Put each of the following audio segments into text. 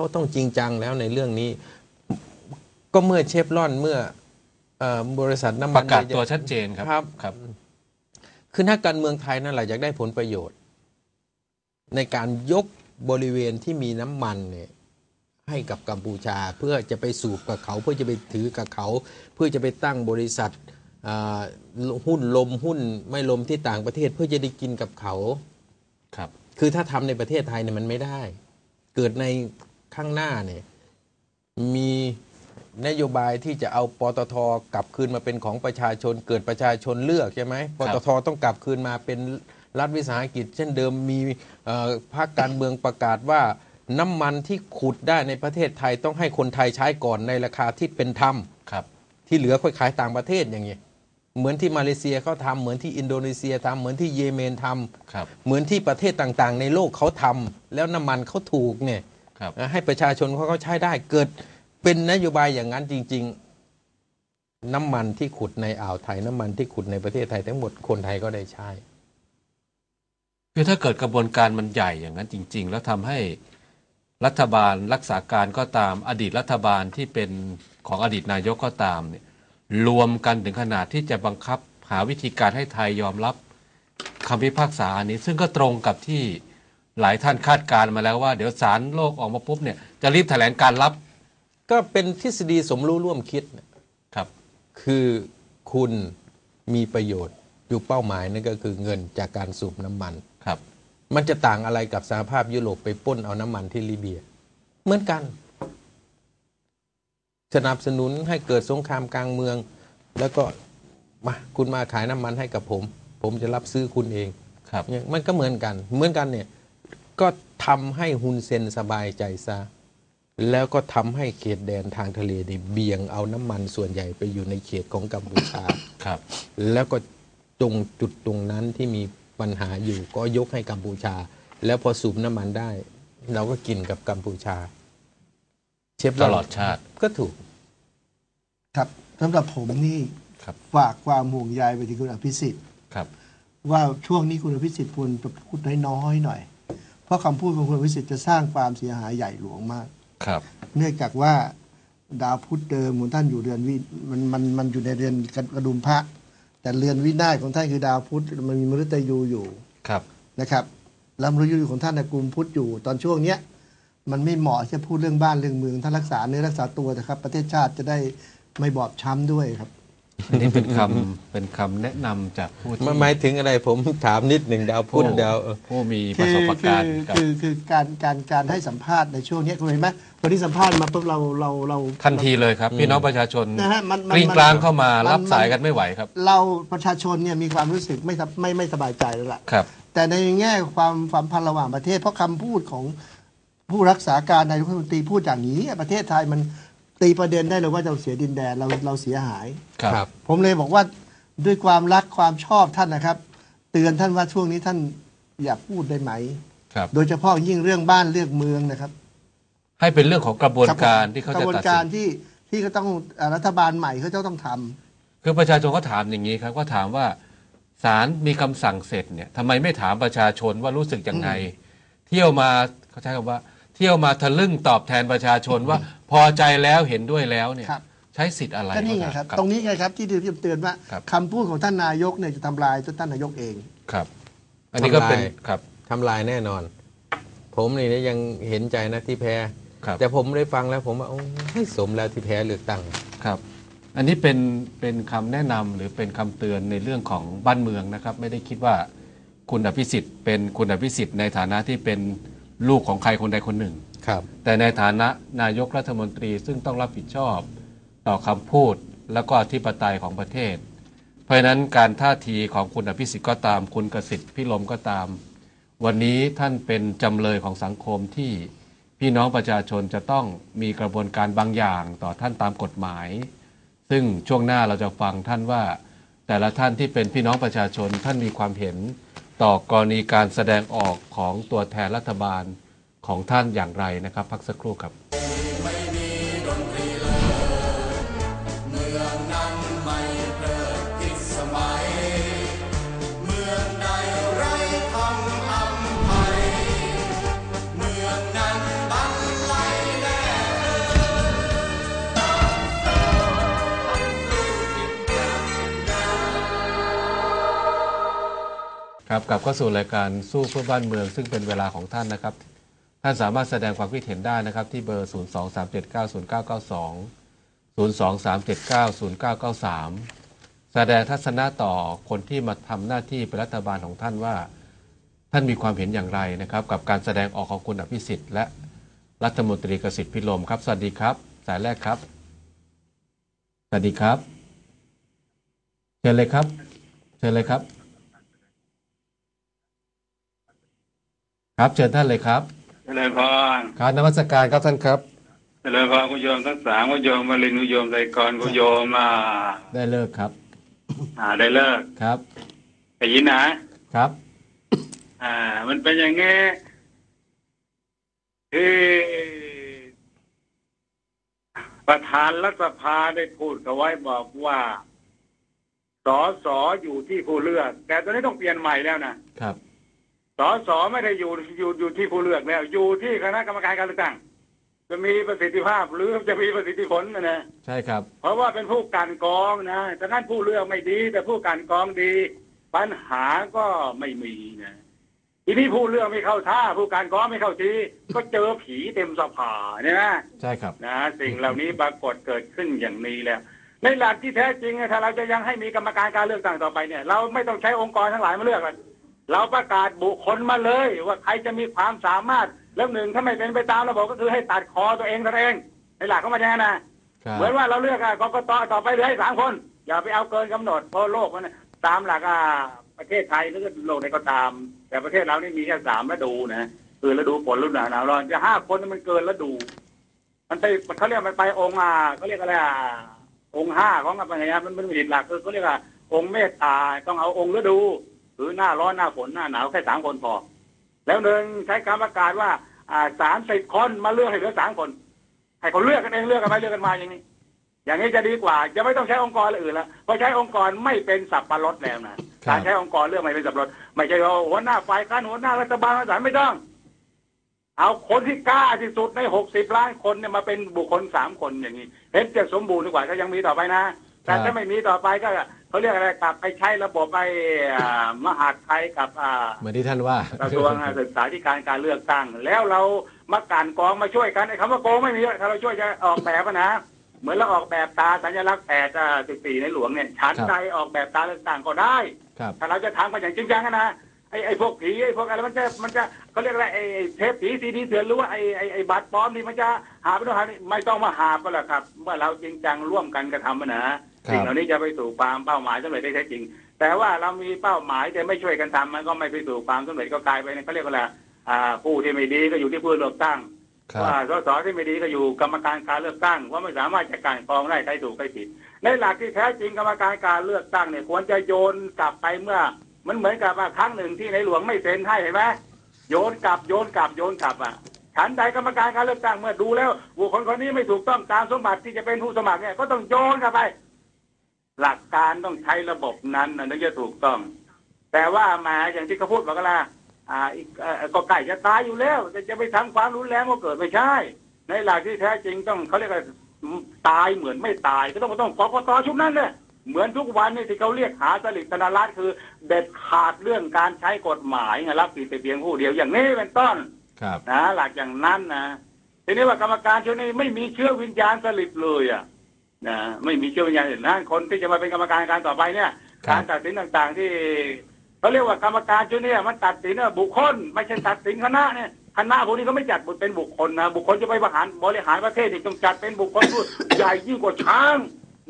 เขาต้องจริงจังแล้วในเรื่องนี้ ก็เมื่อเชฟรอนเมื่อเออบริษัทน้ำปมันระกาศใหญ่ๆตัวชัดเจนครับครับครับ คือนักการเมืองไทยนั่นแหละอยากได้ผลประโยชน์ ในการยกบริเวณที่มีน้ำมันเนี่ยให้กับกัมพูชาเพื่อจะไปสูบกับเขา เพื่อจะไปถือกับเขา เพื่อจะไปตั้งบริษัทอ่าหุ้นลมหุ้นไม่ลมที่ต่างประเทศ เพื่อจะได้กินกับเขาครับ คือถ้าทำในประเทศไทยเนี่ยมันไม่ได้ เกิดใน ข้างหน้าเนี่ยมีนโยบายที่จะเอาปตทกลับคืนมาเป็นของประชาชนเกิดประชาชนเลือกใช่ไหมปตทต้องกลับคืนมาเป็นรัฐวิสาหกิจ เช่นเดิมมีเอ่อพรรคการเมืองประกาศว่าน้ำมันที่ขุดได้ในประเทศไทยต้องให้คนไทยใช้ก่อนในราคาที่เป็นธรรมครับ ที่เหลือค่อยขายต่างประเทศอย่างเงี้ยเหมือนที่มาเลเซียเขาทำเหมือนที่อินโดนีเซียทำเหมือนที่เยเมนทำครับเหมือนที่ประเทศต่างๆ ในโลกเขาทำแล้วน้ำมันเขาถูกเนี่ยครับ ให้ประชาชนเขาเขาใช้ได้เกิดเป็นนโยบายอย่างนั้นจริง ๆ น้ำมันที่ขุดในอ่าวไทยน้ำมันที่ขุดในประเทศไทยทั้งหมดคนไทยก็ได้ใช้คือถ้าเกิดกระบวนการมันใหญ่อย่างนั้นจริง ๆ แล้วทำให้รัฐบาลรักษาการก็ตามอดีตรัฐบาลที่เป็นของอดีตนายกก็ตามเนี่ยรวมกันถึงขนาดที่จะบังคับหาวิธีการให้ไทยยอมรับคำพิพากษาอันนี้ ซึ่งก็ตรงกับที่ หลายท่านคาดการณ์มาแล้วว่าเดี๋ยวศาลโลกออกมาปุ๊บเนี่ยจะรีบแถลงการรับก็เป็นทฤษฎีสมรู้ร่วมคิดนะครับ คือคุณมีประโยชน์อยู่เป้าหมายนั่นก็คือเงินจากการสูบน้ำมันครับ มันจะต่างอะไรกับสหภาพยุโรปไปปล้นเอาน้ำมันที่ลิเบีย เหมือนกัน สนับสนุนให้เกิดสงครามกลางเมือง แล้วก็มาคุณมาขายน้ำมันให้กับผม ผมจะรับซื้อคุณเองครับเนี่ยมันก็เหมือนกัน เหมือนกันเนี่ย ก็ทำให้ฮุนเซนสบายใจซะ แล้วก็ทำให้เขตแดนทางทะเลนี่เบี่ยงเอาน้ำมันส่วนใหญ่ไปอยู่ในเขตของกัมพูชา ครับ แล้วก็ตรงจุดตรงนั้นที่มีปัญหาอยู่ก็ยกให้กัมพูชา แล้วพอสูบน้ำมันได้ เราก็กินกับกัมพูชา เชฟรตนลอดชาติ ก็ถูก ครับสำหรับผมนี่ครับ ฝากความห่วงใยไปถึงคุณอภิสิทธิ์ครับ ว่าช่วงนี้คุณอภิสิทธิ์ควรจะพูดน้อยๆหน่อย เพราะคำพูดของคุณอภิสิทธิ์จะสร้างความเสียหายใหญ่หลวงมาก ครับ เนื่องจากว่าดาวพุธเดิมของท่านอยู่เรือนวิมันมันมันอยู่ในเรือนกระดุมพระ แต่เรือนวินาศของท่านคือดาวพุธมันมีมฤตยูอยู่ครับ นะครับแล้วมฤตยูของท่านในกลุ่มพุธอยู่ ตอนช่วงเนี้ยมันไม่เหมาะที่จะพูดเรื่องบ้านเรื่องเมืองท่านรักษาเนื้อรักษาตัวนะครับ ประเทศชาติจะได้ไม่บอบช้ำด้วยครับ อันนี้เป็นคำเป็นคำแนะนำจากผู้ที่มันหมายถึงอะไรผมถามนิดหนึ่งดาวพุธดาวเออผู้มีปคืระสบการณ์คือกับคือคือการการการให้สัมภาษณ์ในช่วงเนี้ยคุณเห็นไหมวันที่สัมภาษณ์มาปุ๊บเราเราเราทันทีเลยครับ พี่น้องประชาชนนะฮะมันมันกรีงกลางเข้ามามันรับสายมันกันไม่ไหวครับ เราประชาชนเนี่ยมีความรู้สึกไม่สบไม่ไม่สบายใจแล้วล่ะครับ แต่ในแง่ความความพันธ์ระหว่างประเทศ เพราะคำพูดของผู้รักษาการนายกรัฐมนตรีพูดอย่างนี้ประเทศไทยมัน ตีประเด็นได้เลยว่าเราเสียดินแดนเราเราเสียหาย ครับ ผมเลยบอกว่าด้วยความรักความชอบท่านนะครับ เตือนท่านว่าช่วงนี้ท่านอย่าพูดได้ไหม ครับ โดยเฉพาะยิ่งเรื่องบ้านเรื่องเมืองนะครับให้เป็นเรื่องของกระบวนการที่เขากจะระบวนตัดการสินที่ที่เขาต้องเอ่อรัฐบาลใหม่เขาจะต้องทำ คือประชาชนก็ถามอย่างนี้ครับก็ถามว่าศาลมีคำสั่งเสร็จเนี่ยทำไมไม่ถามประชาชนว่ารู้สึกยังไง เที่ยวมาเขาใช้คำว่าเที่ยวมาทะลึ่งตอบแทนประชาชนว่าพอใจแล้วเห็นด้วยแล้วเนี่ยครับ ใช้สิทธิ์อะไรก็นี่ไงครับ ตรงนี้ไงครับที่ที่เตือนว่าครับ คำพูดของท่านนายกเนี่ยจะทำลายตัวท่านนายกเอง ครับ อันนี้ก็เป็นทำลาย ครับทำลายแน่นอน ผมนี่นะยังเห็นใจนะที่แพ้ ครับแต่ผมได้ฟังแล้วผมว่าโอ้ให้สมแล้วที่แพ้เลือกตั้ง ครับ อันนี้เป็นเป็นคำแนะนำหรือเป็นคำเตือนในเรื่องของบ้านเมืองนะครับ ไม่ได้คิดว่าคุณอภิสิทธิ์เป็นคุณอภิสิทธิ์ในฐานะที่เป็น ลูกของใครคนใดคนหนึ่ง ครับ แต่ในฐานะนายกรัฐมนตรีซึ่งต้องรับผิดชอบ ต่อคำพูดและก็อธิปไตยของประเทศ เพราะฉะนั้นการท่าทีของคุณอภิสิทธิ์ก็ตามคุณกสิทธิ์พิลมก็ตาม วันนี้ท่านเป็นจำเลยของสังคมที่พี่น้องประชาชนจะต้องมีกระบวนการบางอย่างต่อท่านตามกฎหมาย ซึ่งช่วงหน้าเราจะฟังท่านว่า แต่ละท่านที่เป็นพี่น้องประชาชนท่านมีความเห็น ต่อกรณีการแสดงออกของตัวแทนรัฐบาลของท่านอย่างไรนะครับ พักสักครู่ครับ ครับกลับเข้าสู่รายการสู้เพื่อบ้านเมือง ซึ่งเป็นเวลาของท่านนะครับ ท่านสามารถแสดงความคิดเห็นได้นะครับ ที่เบอร์ 0 2 3 7 9 0 9 9 2 0 2 3 7 9 0 9 9 3 แสดงทัศนะต่อคนที่มาทำหน้าที่เป็นรัฐบาลของท่านว่า ท่านมีความเห็นอย่างไรนะครับ กับการแสดงออกของคุณอภิสิทธิ์และรัฐมนตรีกสิทธิ์พิรมครับ สวัสดีครับ สายแรกครับ สวัสดีครับ เชิญเลยครับ เชิญเลยครับ ครับ เชิญท่านเลยครับเจริญพรการนมัสการครับท่านครับเจริญพรคุณโยมทั้งสามคุณโยมมาลินคุณโยมไตรกรคุณโยมมาได้เลิกครับ อ่าได้เลิกครับแต่ยินนะครับ อ่า มันเป็นอย่างงี้ที่ประธานรัฐสภาได้พูดเอาไว้บอกว่า สอสออยู่ที่ผู้เลือก แต่ตอนนี้ต้องเปลี่ยนใหม่แล้วนะครับ สอสอไม่ได้อยู่อยู่อยู่ที่ผู้เลือกแล้วอยู่ที่คณะกรรมการการเลือกตั้งจะมีประสิทธิภาพหรือจะมีประสิทธิผลนะนะใช่ครับ เพราะว่าเป็นผู้การกองนะแต่นั้นผู้เลือกไม่ดี แต่ผู้การกองดี ปัญหาก็ไม่มีนะทีนี้ผู้เลือกไม่เข้าท่า ผู้การกองไม่เข้าทีก็เจอผีเต็มสภาเนี่ยนะใช่ครับนะสิ่งเหล่านี้ปรากฏเกิดขึ้นอย่างนี้แล้วในหลักที่แท้จริงถ้าเราจะยังให้มีกรรมการการเลือกตั้งต่อไปเนี่ย เราไม่ต้องใช้องค์กรทั้งหลายมาเลือกกัน เราประกาศบุคคลมาเลย ว่าใครจะมีความสามารถแล้วหนึ่งถ้าไม่เป็นไปตามระบบก็คือให้ตัดคอตัวเองตัวเองในหลักเขามาแน่นะครับเหมือนว่าเราเลือกอะกกตต่อไปเหลือให้สามคน อย่าไปเอาเกินกำหนดเพราะโลกมันน่ะตามหลักอะประเทศไทยหรือโลกไหนก็ตาม แต่ประเทศเรานี่มีแค่สามฤดูนะคือฤดูฝนฤดูหนาวหนาวร้อนจะห้าคนนี่มันเกินฤดู มันไปเขาเรียกมันไปองค์อะเขาเรียกอะไรอะองค์ห้าของอะไรเงี้ยมันมันผิดหลักคือเขาเรียกว่าองค์เมตตาต้องเอาองค์ฤดู หรือหน้าร้อนหน้าฝนหน้าหนาวแค่สามคนพอ แล้วหนึ่งใช้การประกาศว่า อ่าสามสิบคนมาเลือกให้เหลือสามคน ให้เขาเลือกกันเองเลือกกันไปเลือกกันมาอย่างนี้ อย่างนี้จะดีกว่า จะไม่ต้องใช้องค์กรอื่นล้วเพราะใช้องค์กรไม่เป็นสับปะรดแล้วนะการใช้องค์กรเรื่องไม่เป็นสับปะรดไม่ใช่ว่าหัวหน้าฝ่ายค้านหัวหน้ารัฐบาลรัฐบาลไม่ต้องเอาคนที่กล้าที่สุดในหกสิบล้านคนเนี่ยมาเป็นบุคคลสามคนอย่างนี้เห็นจะสมบูรณ์ดีกว่าก็ยังมีต่อไปนะ แต่ถ้าไม่มีต่อไปก็ เขาเรียกอะไรกลับไปใช้ระบบไปอ่ามหาดไทยกับอ่าเหมือนที่ท่านว่ากระทรวงศึกษาธิการการเลือกตั้ง แล้วเรามาการกองมาช่วยกันไอ้คำว่าโกงไม่มีถ้าเราช่วยจะออกแบบอะนะ เหมือนเราออกแบบตาสัญลักษณ์แปดสิบสี่ในหลวงเนี่ยฉันครับใดออกแบบตาเลือกตั้งก็ได้ครับถ้าเราจะทำกันอย่างจริงจังอะนะไอ้ไอ้พวกผีไอ้พวกอะไรมันจะมันจะเขาเรียกอะไรไอ้ไอ้เทปผีซีดีเถื่อนหรือว่าไอ้ไอ้ไอ้บัตรปลอมนี่มันจะหาไม่ต้องหาไม่ต้องมาหาก็แล้วครับ เมื่อเราจริงจังร่วมกันกระทำอะนะ สิ่งเหล่านี้จะไปสู่ความเป้าหมายสำเร็จได้แท้จริง แต่ว่าเรามีเป้าหมายแต่ไม่ช่วยกันทำมันก็ไม่ไปสู่ความสำเร็จก็กลายไปนเขาเรียกว่าอะไรอ่าผู้ที่ไม่ดีก็อยู่ที่ผู้เลือกตั้งครับว่าสสที่ไม่ดีก็อยู่กรรมการการเลือกตั้งว่าไม่สามารถจัดการกรองได้ใครถูกใครผิดในหลักที่แท้จริงกรรมการการเลือกตั้งเนี่ยควรจะโยนกลับไปเมื่อ มันเหมือนกับว่าครั้งหนึ่งที่ในหลวงไม่เซ็นให้เห็นไหมโยนกลับโยนกลับโยนกลับอะฉันใดกรรมการการเลือกตั้งเมื่อดูแล้วบุคคลคนนี้ไม่ถูกต้องตามสมบัติที่จะเป็นผู้สมัครเนี่ยก็ต้องโยนกลับไป หลักการต้องใช้ระบบนั้นนะถึงจะถูกต้อง แต่ว่ามาอย่างที่เขาพูดบอกกันละอ่าอีกเอ่อก็ไก่จะตายอยู่แล้วจะจะไปทำความรุนแรงก็เกิดไม่ใช่ ในหลักที่แท้จริงต้องเขาเรียกว่าตายเหมือนไม่ตายก็ต้องต้องกกตชุดนั้นเนี่ยเหมือนทุกวันนี่ที่เขาเรียกหาสลิดธนรัตน์คือ เด็ดขาดเรื่องการใช้กฎหมายไงรับผิดแต่เพียงผู้เดียวอย่างนี้เป็นต้นครับนะหลักอย่างนั้นนะทีนี้ว่ากรรมการชุดนี้ไม่มีเชื้อวิญญาณสลิดเลยอะ นะไม่มีเชื้อวิญญาณอื่นนะคนที่จะมาเป็นกรรมการการต่อไปเนี่ยครับ การตัดสินต่างๆ ที่เขาเรียกว่ากรรมการชุดเนี้มันตัดสินว่าบุคคล ไม่ใช่ตัดสินคณะเนี่ยคณะพวกนี้เขาไม่จัดเป็นบุคคลนะบุคคลจะไปบริหารบริหารประเทศนี่ต้องจัดเป็นบุคคลผู้ ใหญ่ยิ่งกว่าช้าง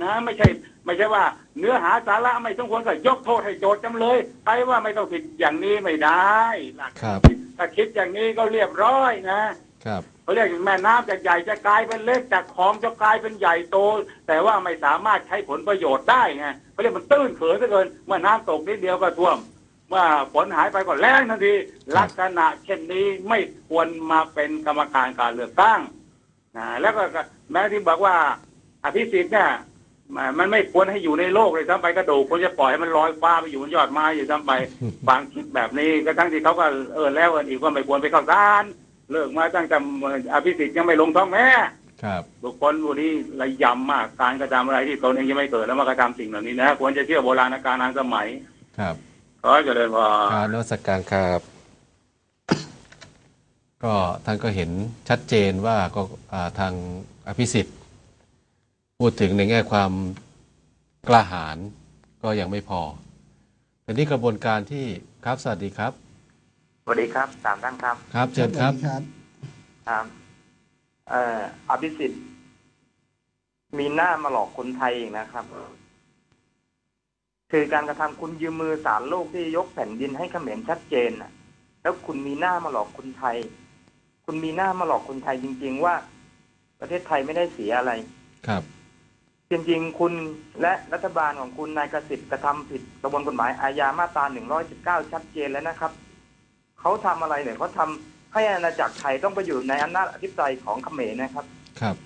นะไม่ใช่ ไม่ใช่ว่า เนื้อหาสาระไม่สมควรก็ยกโทษให้โจทย์จำเลยไปว่าไม่ต้องผิดอย่างนี้ไม่ได้หลักครับ ถ้าคิดอย่างนี้ก็เรียบร้อยนะ ครับ เขาเรียกแม่น้ำจากใหญ่จะกลายเป็นเล็กจากของจะกลายเป็นใหญ่โต แต่ว่าไม่สามารถใช้ผลประโยชน์ได้ไงเขาเรียกมันตื้นเขินซะเกิน เมื่อน้ำตกนิดเดียวก็ท่วม เมื่อฝนหายไปก็แล้งทันทีลักษณะเช่นนี้ไม่ควรมาเป็นกรรมการการเลือกตั้งนะแล้วก็แม้ที่บอกว่าอภิสิทธิ์เนี่ยมันมันไม่ควรให้อยู่ในโลกเลยซ้ำไปกระดูกควรจะปล่อยให้มันลอยฟ้าไปอยู่บนยอดไม้อยู่ซ้ำไปบางคิดแบบนี้ก็ทั้งที่เขาก็เออแล้วเอออีกว่าไม่ควรไปเข้าศาล เลิกมาตั้งแต่อภิสิทธิ์ยังไม่ลงท้องแม่ครับบุคคลผู้นี้ระยำมากการกระทำอะไรที่ตนเองยังไม่เกิดแล้วมากระทำสิ่งเหล่านี้นะควรจะเชื่อโบราณการทางสมัย ครับขอเจริญพรการนวัตการครับ ก็ท่านก็เห็นชัดเจนว่าก็อ่าทางอภิสิทธิ์ พูดถึงในแง่ความกล้าหาญก็ยังไม่พอแต่นี่กระบวนการที่ครับสวัสดีครับ สวัสดีครับสามท่านครับ ครับเชิญครับสวัสดีครับครับเอ่ออภิสิทธิ์ มีหน้ามาหลอกคนไทยอีกนะครับ คือการกระทำคุณยืมมือสารโลกที่ยกแผ่นดินให้เขมรชัดเจนน่ะแล้วคุณมีหน้ามาหลอกคนไทย คุณมีหน้ามาหลอกคนไทยจริง ๆ ว่า ประเทศไทยไม่ได้เสียอะไร ครับ จริง ๆ คุณและรัฐบาลของคุณนายกสิทธิ์กระทำผิดประมวลกฎหมายอาญามาตรา119ชัดเจนแล้วนะครับ เขาทำอะไรเนี่ยเขาทำให้อาณาจักรไทยต้องไปอยู่ในอำนาจอธิปไตยของเขมรนะครับ ครับ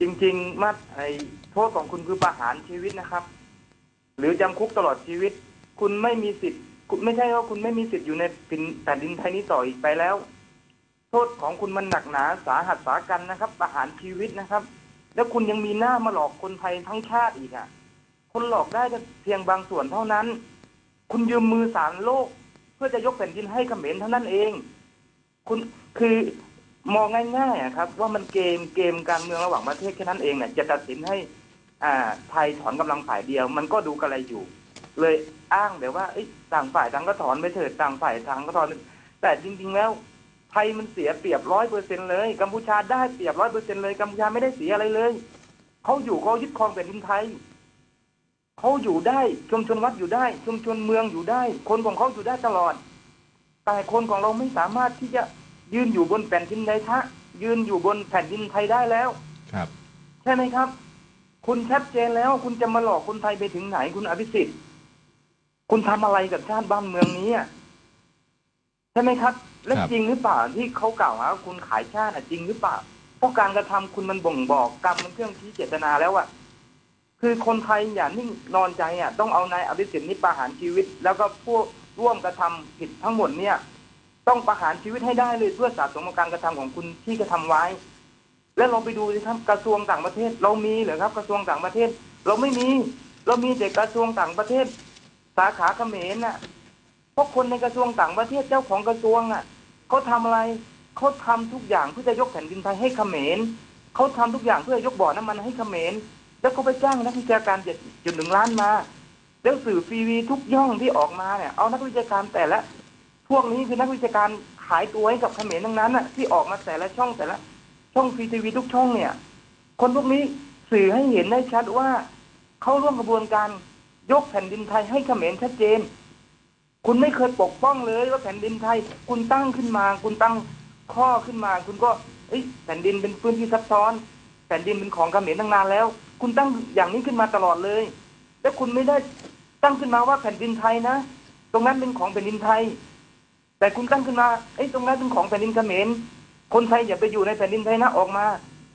จริงๆมาไอ้โทษของคุณคือประหารชีวิตนะครับ หรือจำคุกตลอดชีวิต คุณไม่มีสิทธิ์คุณไม่ใช่ว่าคุณไม่มีสิทธิ์อยู่ในแผ่นดินไทยนี้ต่ออีกไปแล้ว โทษของคุณมันหนักหนาสาหัสสากันนะครับ ประหารชีวิตนะครับ แล้วคุณยังมีหน้ามาหลอกคนไทยทั้งชาติอีกอะคนหลอกได้แต่เพียงบางส่วนเท่านั้น คุณยืมมือสารโลก เพื่อจะยกแผ่นดินให้เขมรเท่านั้นเอง คุณคือมองง่ายๆอะครับ ว่ามันเกมเกมการเมืองระหว่างประเทศแค่นั้นเองเนี่ยจะตัดสินให้ อ่าไทยถอนกำลังฝ่ายเดียว มันก็ดูกระไรอยู่ เลยอ้างแบบว่าเอ้ต่างฝ่ายต่างก็ถอนไปเถิดต่างฝ่ายต่างก็ถอน แต่จริง ๆ แล้วไทยมันเสียเปรียบร้อยเปอร์เซ็นเลยกัมพูชาได้เปรียบร้อยเปอร์เซ็นเลยกัมพูชาไม่ได้เสียอะไรเลยเขาอยู่เขายึดครองแผ่นดินไทย เขาอยู่ได้ชุมชนวัดอยู่ได้ ชุมชนเมืองอยู่ได้ คนของเขาอยู่ได้ตลอด แต่คนของเราไม่สามารถที่จะยืนอยู่บนแผ่นดินไทยทะ ยืนอยู่บนแผ่นดินไทยได้แล้ว ครับ ใช่ไหมครับ คุณชัดเจนแล้ว คุณจะมาหลอกคนไทยไปถึงไหนคุณอภิสิทธิ์ คุณทำอะไรกับชาติบ้านเมืองนี้อะใช่ไหมครับ และครับจริงหรือเปล่าที่เขากล่าวหาว่าคุณขายชาติอะจริงหรือเปล่าเพราะการกระทำคุณมันบ่งบอกกรรมมันเครื่องชี้เจตนาแล้วอะ คือคนไทยอย่านิ่งนอนใจอะต้องเอานายอภิสิทธิ์นี้ประหารชีวิต แล้วก็พวกร่วมกระทำผิดทั้งหมดเนี่ย ต้องประหารชีวิตให้ได้เลยเพื่อสะสมการกระทำของคุณที่กระทำไว้ แล้วเราไปดูสิครับกระทรวงต่างประเทศ เรามีเหรือครับ กระทรวงต่างประเทศ เราไม่มี เรามีแต่กระทรวงต่างประเทศ สาขาเขมรน่ะเพราะคนในกระทรวงต่างประเทศเจ้าของกระทรวงอะเขาทำอะไรเขาทำทุกอย่างเพื่อจะยกแผ่นดินไทยให้เขมรเขาทำทุกอย่างเพื่อยกบ่อน้ำมันให้เขมร แล้วก็ไปจ้างนักวิชาการเจ็ดจุดหนึ่งล้านมา แล้วสื่อฟรีวีทุกย่องที่ออกมาเนี่ยเอานักวิชาการแต่ละ พวกนี้คือนักวิชาการขายตัวให้กับเขมรทั้งนั้นน่ะที่ออกมาแต่ละช่องแต่ละ ช่องฟรีทีวีทุกช่องเนี่ย คนพวกนี้สื่อให้เห็นได้ชัดว่าเขาร่วมกระบวนการยกแผ่นดินไทยให้เขมรชัดเจน คุณไม่เคยปกป้องเลยว่าแผ่นดินไทย คุณตั้งขึ้นมา คุณตั้งข้อขึ้นมา คุณก็เอ้แผ่นดินเป็นพื้นที่ซับซ้อน แผ่นดินเป็นของเขมรตั้งนานแล้ว คุณตั้งอย่างนี้ขึ้นมาตลอดเลย และคุณไม่ได้ตั้งขึ้นมาว่าแผ่นดินไทยนะ ตรงนั้นเป็นของแผ่นดินไทย แต่คุณตั้งขึ้นมาเอ้ตรงนั้นเป็นของแผ่นดินเขมรคนไทยอย่าไปอยู่ในแผ่นดินไทยนะออกมา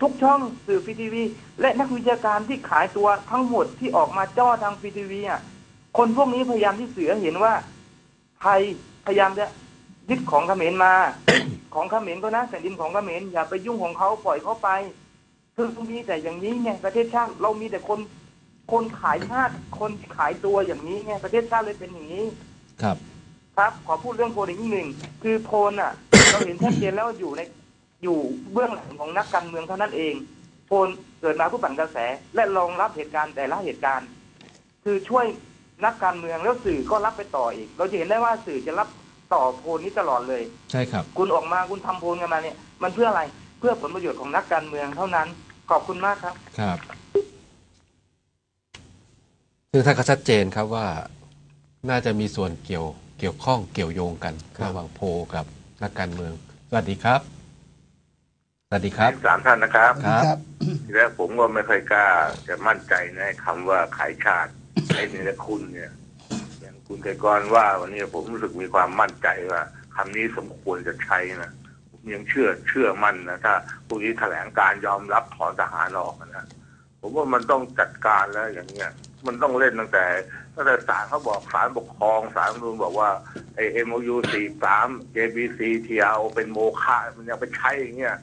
ทุกช่องสื่อฟีทีวีและนักวิชาการที่ขายตัวทั้งหมดที่ออกมาจ้อทางฟีทีวีอะคนพวกนี้พยายามที่เสือเห็นว่าไทยพยายามจะยึดของเขมรมา ของเขมรก็นะแผ่นดินของเขมรอย่าไปยุ่งของเขาปล่อยเขาไป คือมีแต่อย่างนี้ไงประเทศชาติเรามีแต่คนคนขายชาติคนขายตัวอย่างนี้ไงประเทศชาติเลยเป็นอย่างนี้ ครับ ครับขอพูดเรื่องโพลอีกนิดหนึ่งคือโพลอะ เราเห็นชัดเจนแล้วว่าอยู่ในอยู่เบื้องหลังของนักการเมืองเท่านั้นเอง โพลเกิดมาเพื่อปั่นกระแส และรองรับเหตุการณ์แต่ละเหตุการณ์ คือช่วยนักการเมืองแล้วสื่อก็รับไปต่ออีก เราจะเห็นได้ว่าสื่อจะรับต่อโพลนี้ตลอดเลย ใช่ครับ คุณออกมาคุณทำโพลกันมาเนี่ย มันเพื่ออะไรเพื่อผลประโยชน์ของนักการเมืองเท่านั้น ขอบคุณมากครับ ครับซึ่งท่านก็ชัดเจนครับว่าน่าจะมีส่วนเกี่ยวเกี่ยวข้องเกี่ยวโยงกันครับ ระหว่างโพลกับนักการเมือง สวัสดีครับ สวัสดีครับ สามท่านนะครับครับครับทีแรกผมก็ไม่ค่อยกล้าจะมั่นใจในคำว่าขายชาติไอ้นี่ละคุณเนี่ย อย่างคุณไกรกรว่าวันนี้ผมรู้สึกมีความมั่นใจว่าคำนี้สมควรจะใช้นะผม ยังเชื่อเชื่อมั่นนะถ้าพวกนี้แถลงการยอมรับถอนทหารออกนะผมว่ามันต้องจัดการแล้วอย่างเงี้ย มันต้องเล่นตั้งแต่ตั้งแต่ศาลเขาบอกศาลปกครองศาลรัฐมนูญบอกว่าไอ้ MOU 43 JBC TRO เป็นโมฆะมันยังไปใช้อย่างเงี้ย